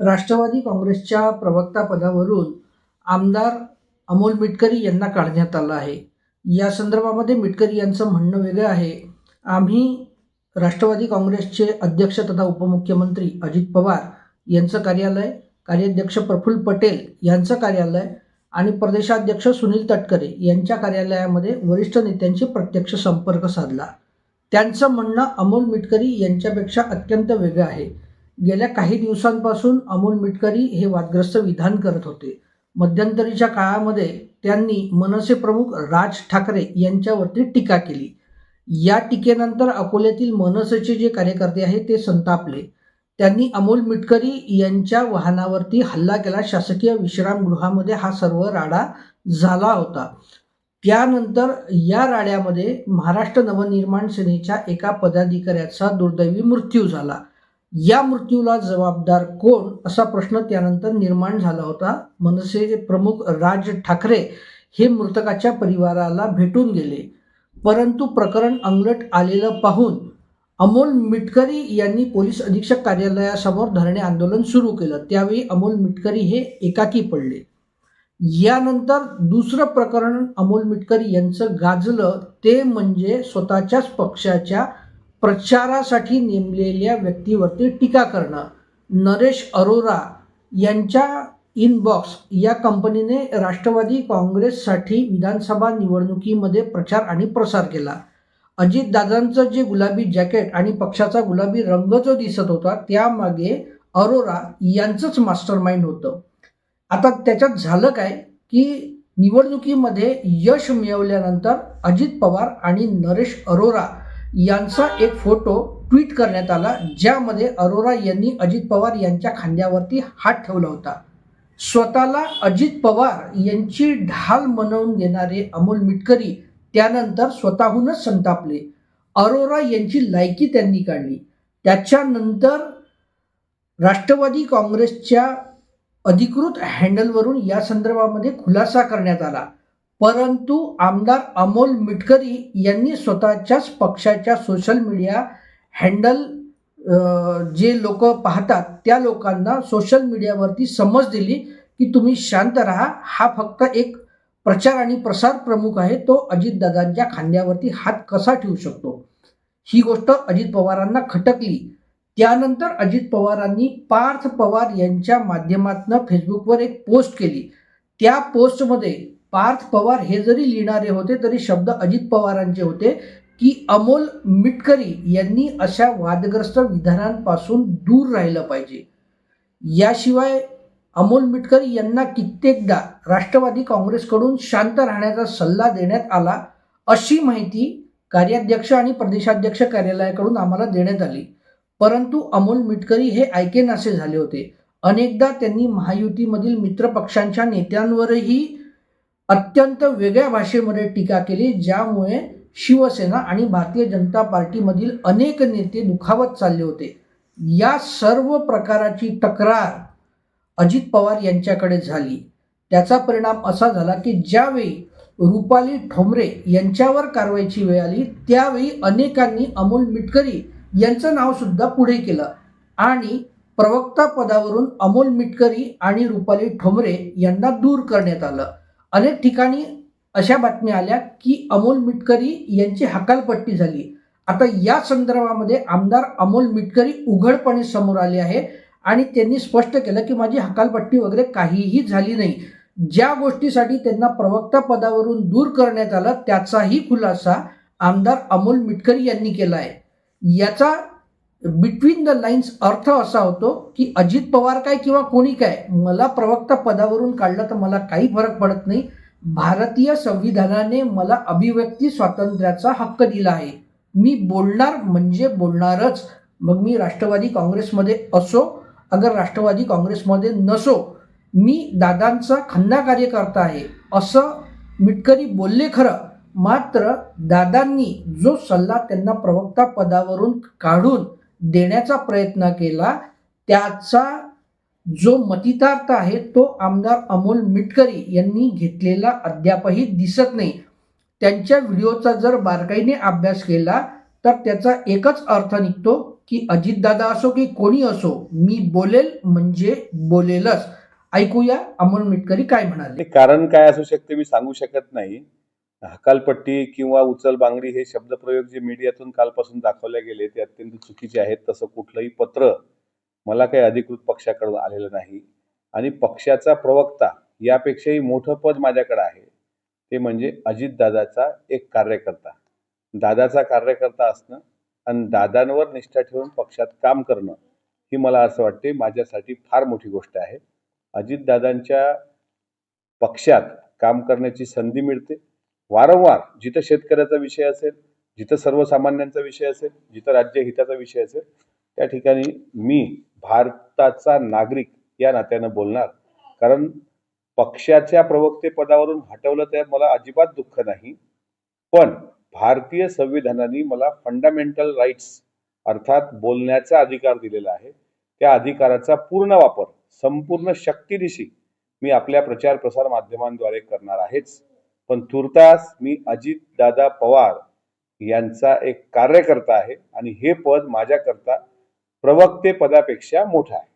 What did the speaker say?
राष्ट्रवादी काँग्रेसच्या प्रवक्ता पदावरून आमदार अमोल मिटकरी यांना काढण्यात आलं आहे. या संदर्भामध्ये मिटकरी यांचं म्हणणं वेगळं आहे. आम्ही राष्ट्रवादी काँग्रेसचे अध्यक्ष तथा उपमुख्यमंत्री अजित पवार यांचं कार्यालय कार्याध्यक्ष प्रफुल्ल पटेल यांचं कार्यालय आणि प्रदेशाध्यक्ष सुनील तटकरे यांच्या कार्यालयामध्ये वरिष्ठ नेत्यांशी प्रत्यक्ष संपर्क साधला. त्यांचं म्हणणं अमोल मिटकरी यांच्यापेक्षा अत्यंत वेगळं आहे. गेल्या काही दिवसांपासून अमोल मिटकरी हे वादग्रस्त विधान करत होते. मध्यंतरीच्या काळामध्ये त्यांनी मनसे प्रमुख राज ठाकरे यांच्यावरती टीका केली. या टीकेनंतर अकोल्यातील मनसेचे जे कार्यकर्ते आहेत ते संतापले. त्यांनी अमोल मिटकरी यांच्या वाहनावरती हल्ला केला. शासकीय विश्रामगृहामध्ये हा सर्व राडा झाला होता. त्यानंतर या राड्यामध्ये महाराष्ट्र नवनिर्माण सेनेच्या एका पदाधिकाऱ्याचा दुर्दैवी मृत्यू झाला. या मृत्यूला जबाबदार कोण असा प्रश्न त्यानंतर निर्माण झाला होता. मनसेचे प्रमुख राज ठाकरे हे मृतकाच्या परिवाराला भेटून गेले. परंतु प्रकरण अंगलट आलेलं पाहून अमोल मिटकरी यांनी पोलीस अधीक्षक कार्यालयासमोर धरणे आंदोलन सुरू केलं. त्यावेळी अमोल मिटकरी हे एकाकी पडले. यानंतर दुसरं प्रकरण अमोल मिटकरी यांचं गाजलं. ते म्हणजे स्वतःच्याच पक्षाच्या प्रचारासाठी नेमलेल्या व्यक्तीवरती टीका करणं. नरेश अरोरा यांच्या इनबॉक्स या कंपनीने राष्ट्रवादी काँग्रेससाठी विधानसभा निवडणुकीमध्ये प्रचार आणि प्रसार केला. अजितदादांचं जे गुलाबी जॅकेट आणि पक्षाचा गुलाबी रंग जो दिसत होता त्यामागे अरोरा यांचंच मास्टर माइंड होतं. आता त्याच्यात झालं काय? की निवडणुकीमध्ये यश मिळवल्यानंतर अजित पवार आणि नरेश अरोरा यांचा एक फोटो ट्विट करण्यात आला ज्यामध्ये अरोरा यांनी अजित पवार यांच्या खांद्यावरती हात ठेवला होता. स्वतःला अजित पवार यांची ढाल मनवून घेणारे अमोल मिटकरी त्यानंतर स्वतःहूनच संतापले. अरोरा यांची लायकी त्यांनी काढली. त्याच्यानंतर राष्ट्रवादी काँग्रेसच्या अधिकृत हँडलवरून या संदर्भामध्ये खुलासा करण्यात आला. परंतु आमदार अमोल मिटकरी यांनी स्वतःच्याच पक्षाच्या सोशल मीडिया हँडल जे लोक पाहतात त्या लोकांना सोशल मीडियावरती समज दिली की तुम्ही शांत राहा. हा फक्त एक प्रचार आणि प्रसार प्रमुख आहे. तो अजितदादांच्या खांद्यावरती हात कसा ठेवू शकतो? ही गोष्ट अजित पवारांना खटकली. त्यानंतर अजित पवारांनी पार्थ पवार यांच्या माध्यमातून फेसबुकवर एक पोस्ट केली. त्या पोस्टमध्ये पार्थ पवार हे जरी लिहिणारे होते तरी शब्द अजित पवारांचे होते. की अमोल मिटकरी यांनी अशा वादग्रस्त विधानांपासून दूर राहिलं पाहिजे. याशिवाय अमोल मिटकरी यांना कित्येकदा राष्ट्रवादी काँग्रेसकडून शांत राहण्याचा सल्ला देण्यात आला अशी माहिती कार्याध्यक्ष आणि प्रदेशाध्यक्ष कार्यालयाकडून आम्हाला देण्यात आली. परंतु अमोल मिटकरी हे ऐकेनासे झाले होते. अनेकदा त्यांनी महायुतीमधील मित्रपक्षांच्या नेत्यांवरही अत्यंत वेगळ्या भाषेमध्ये टीका केली ज्यामुळे शिवसेना आणि भारतीय जनता पार्टीमधील अनेक नेते दुखावत चालले होते. या सर्व प्रकाराची तक्रार अजित पवार यांच्याकडे झाली. त्याचा परिणाम असा झाला की ज्यावेळी रुपाली ठोंबरे यांच्यावर कारवाईची वेळ आली त्यावेळी अनेकांनी अमोल मिटकरी यांचं नावसुद्धा पुढे केलं आणि प्रवक्ता पदावरून अमोल मिटकरी आणि रुपाली ठोंबरे यांना दूर करण्यात आलं. अनेक ठिकाणी अशा बातम्या आल्या की अमोल मिटकरी यांची हकालपट्टी झाली. आता या संदर्भामध्ये आमदार अमोल मिटकरी उघडपणे समोर आले आहे आणि त्यांनी स्पष्ट केलं की माझी हकालपट्टी वगैरे काहीही झाली नाही. ज्या गोष्टीसाठी त्यांना प्रवक्ता पदावरून दूर करण्यात आलं त्याचाही खुलासा आमदार अमोल मिटकरी यांनी केला आहे. याचा बिटवीन द लाईन्स अर्थ असा होतो की अजित पवार काय किंवा कोणी काय मला प्रवक्ता पदावरून काढलं तर मला काही फरक पडत नाही. भारतीय संविधानाने मला अभिव्यक्ती स्वातंत्र्याचा हक्क दिला आहे. मी बोलणार म्हणजे बोलणारच. मग मी राष्ट्रवादी काँग्रेसमध्ये असो अगर राष्ट्रवादी काँग्रेसमध्ये नसो मी दादांचा खन्ना कार्यकर्ता आहे. असं मिटकरी बोलले खरं. मात्र दादांनी जो सल्ला त्यांना प्रवक्ता पदावरून काढून देण्याचा प्रयत्न केला त्याचा जो मतितार्थ आहे तो आमदार अमोल मिटकरी यांनी घेतलेला अद्यापही दिसत नाही. त्यांच्या व्हिडिओचा जर बारकाईने अभ्यास केला तर त्याचा एकच अर्थ निघतो की अजितदादा असो की कोणी असो मी बोलेल म्हणजे बोलेलच. ऐकूया अमोल मिटकरी काय म्हणाले. कारण काय असू शकते मी सांगू शकत नाही. हकालपट्टी किंवा उचल बांगडी हे शब्दप्रयोग जे मीडियातून कालपासून दाखवले गेले ते अत्यंत चुकीचे आहेत. तसं कुठलंही पत्र मला काही अधिकृत पक्षाकडून आलेलं नाही. आणि पक्षाचा प्रवक्ता यापेक्षाही मोठं पद माझ्याकडे आहे. ते म्हणजे अजितदादाचा एक कार्यकर्ता. दादाचा कार्यकर्ता असणं आणि दादांवर निष्ठा ठेवून पक्षात काम करणं ही मला असं वाटते माझ्यासाठी फार मोठी गोष्ट आहे. अजितदादांच्या पक्षात काम करण्याची संधी मिळते. वारंवार जिथं शेतकऱ्याचा विषय असेल जिथं सर्वसामान्यांचा विषय असेल जिथं राज्य हिताचा विषय असेल त्या ठिकाणी मी भारताचा नागरिक या नात्यानं बोलणार. कारण पक्षाच्या प्रवक्ते पदावरून हटवलं तर मला अजिबात दुःख नाही. पण भारतीय संविधानाने मला फंडामेंटल राईट्स अर्थात बोलण्याचा अधिकार दिलेला आहे. त्या अधिकाराचा पूर्ण वापर संपूर्ण शक्तीनिशी मी आपल्या प्रचार प्रसार माध्यमांद्वारे करणार आहेच. पण तुर्तास मी अजित दादा पवार यांचा एक कार्यकर्ता आहे आणि हे पद माझ्याकरता प्रवक्ते पदापेक्षा मोठं आहे.